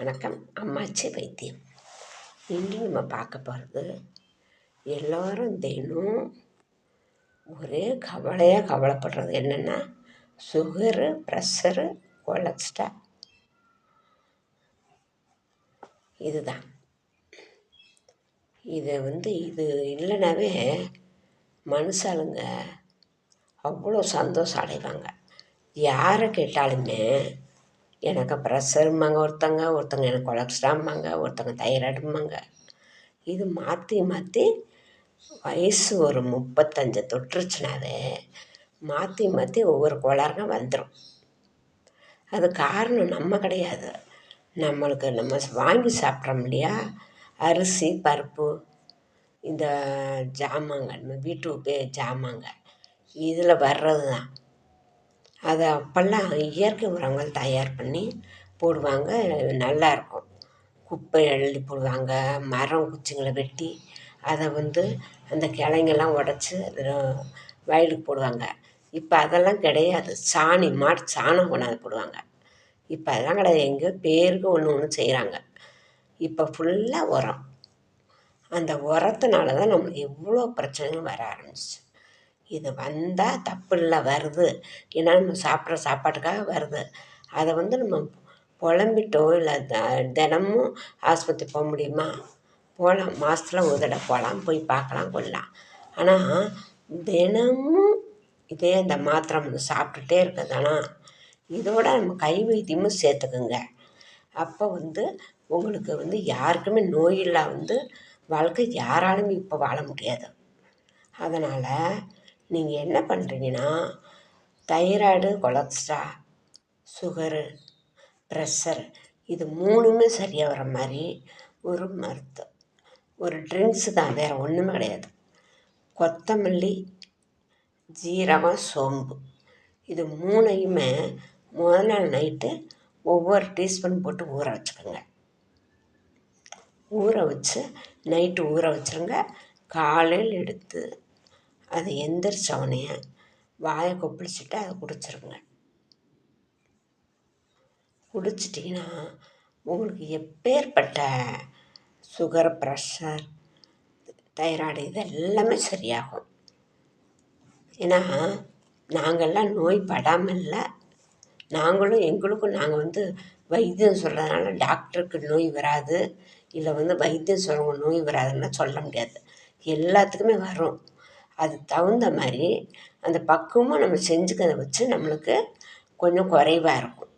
வணக்கம். அம்மாச்சி வைத்தியம். இன்று நம்ம பார்க்க போகிறது எல்லோரும் தினம் ஒரே கவலையாக கவலைப்படுறது என்னென்னா சுகரு ப்ரெஷரு கொலஸ்ட்ரால் இதுதான். இதை வந்து இது இல்லைனாவே மனுஷாளுங்க அவ்வளோ சந்தோஷம் அடைவாங்க. யாரை கேட்டாலுமே எனக்கு ப்ரெஷரும்பாங்க ஒருத்தங்க ஒருத்தங்க எனக்கு கொலஸ்ட்ராம்பாங்க ஒருத்தங்க தைராய்டும்பாங்க இது மாற்றி மாற்றி வயசு ஒரு முப்பத்தஞ்சு தொட்டுருச்சுனாவே மாற்றி மாற்றி ஒவ்வொரு கோளாறுங்க வந்துடும் அது காரணம் நம்ம கிடையாது. நம்மளுக்கு நம்ம வாங்கி சாப்பிட்றோம் இல்லையா? அரிசி பருப்பு இந்த ஜாமாங்க நம்ம வீட்டு உபயோக ஜாமாங்க இதில் வர்றது தான் அதை அப்போல்லாம் இயற்கை உரங்கள் தயார் பண்ணி போடுவாங்க. நல்லாயிருக்கும். குப்பை அள்ளி போடுவாங்க. மரம் குச்சிங்களை வெட்டி அதை வந்து அந்த கிளைங்கெல்லாம் உடச்சி அதில் வயலுக்கு போடுவாங்க. இப்போ அதெல்லாம் கிடையாது. சாணி மாட்டு சாணம் கொண்டாந்து போடுவாங்க. இப்போ அதெல்லாம் கிடையாது. எங்கேயோ பேருக்கு ஒன்று ஒன்று செய்கிறாங்க. இப்போ ஃபுல்லாக உரம். அந்த உரத்துனால தான் நம்மளுக்கு எவ்வளோ பிரச்சனைகள் வர ஆரம்பிச்சிச்சு. இது வந்தால் தப்பு இல்லை வருது. ஏன்னா நம்ம சாப்பிட்ற சாப்பாட்டுக்காக வருது. அதை வந்து நம்ம புலம்பிட்டோ இல்லை த தினமும் ஆஸ்பத்திரி போக முடியுமா? போகலாம் மாதத்துல ஒரு தடவை போகலாம் போய் பார்க்கலாம் கொள்ளலாம். ஆனால் தினமும் இதே இந்த மாத்திரை வந்து சாப்பிட்டுட்டே இருக்கிறதானா இதோட நம்ம கை வைத்தியமும் சேர்த்துக்குங்க. அப்போ வந்து உங்களுக்கு வந்து யாருக்குமே நோயில்லா வந்து வாழ்க்கை யாராலுமே இப்போ வாழ முடியாது. அதனால் நீங்கள் என்ன பண்ணுறீங்கன்னா தைராய்டு கொலஸ்ட்ரா சுகரு ப்ரெஷர் இது மூணுமே சரியாக வர மாதிரி ஒரு மருத்துவம் ஒரு ட்ரிங்க்ஸு தான் வேறு ஒன்றுமே கிடையாது. கொத்தமல்லி ஜீரகம் சோம்பு இது மூணையுமே முதல் நாள் நைட்டு ஒவ்வொரு டீஸ்பூன் போட்டு ஊற வச்சுக்கோங்க. ஊற வச்சு நைட்டு ஊற வச்சுருங்க. காலையில் எடுத்து அது எந்திரிச்ச வாயை கொப்பளிச்சுட்டு அதை குடிச்சிருங்க. குடிச்சிட்டிங்கன்னா உங்களுக்கு எப்பேற்பட்ட சுகர் ப்ரெஷர் தைராய்டு இது எல்லாமே சரியாகும். ஏன்னா நாங்கள்லாம் நோய் படாமல் இல்லை நாங்களும் எங்களுக்கும் நாங்கள் வந்து வைத்தியம் சொல்கிறதுனால டாக்டருக்கு நோய் வராது இல்லை வந்து வைத்தியம் சொல்கிறவங்க நோய் வராதுன்னா சொல்ல முடியாது. எல்லாத்துக்குமே வரும். அதுக்கு தகுந்த மாதிரி அந்த பக்குவமாக நம்ம செஞ்சுக்கிறத வச்சு நம்மளுக்கு கொஞ்சம் குறைவா இருக்கும்.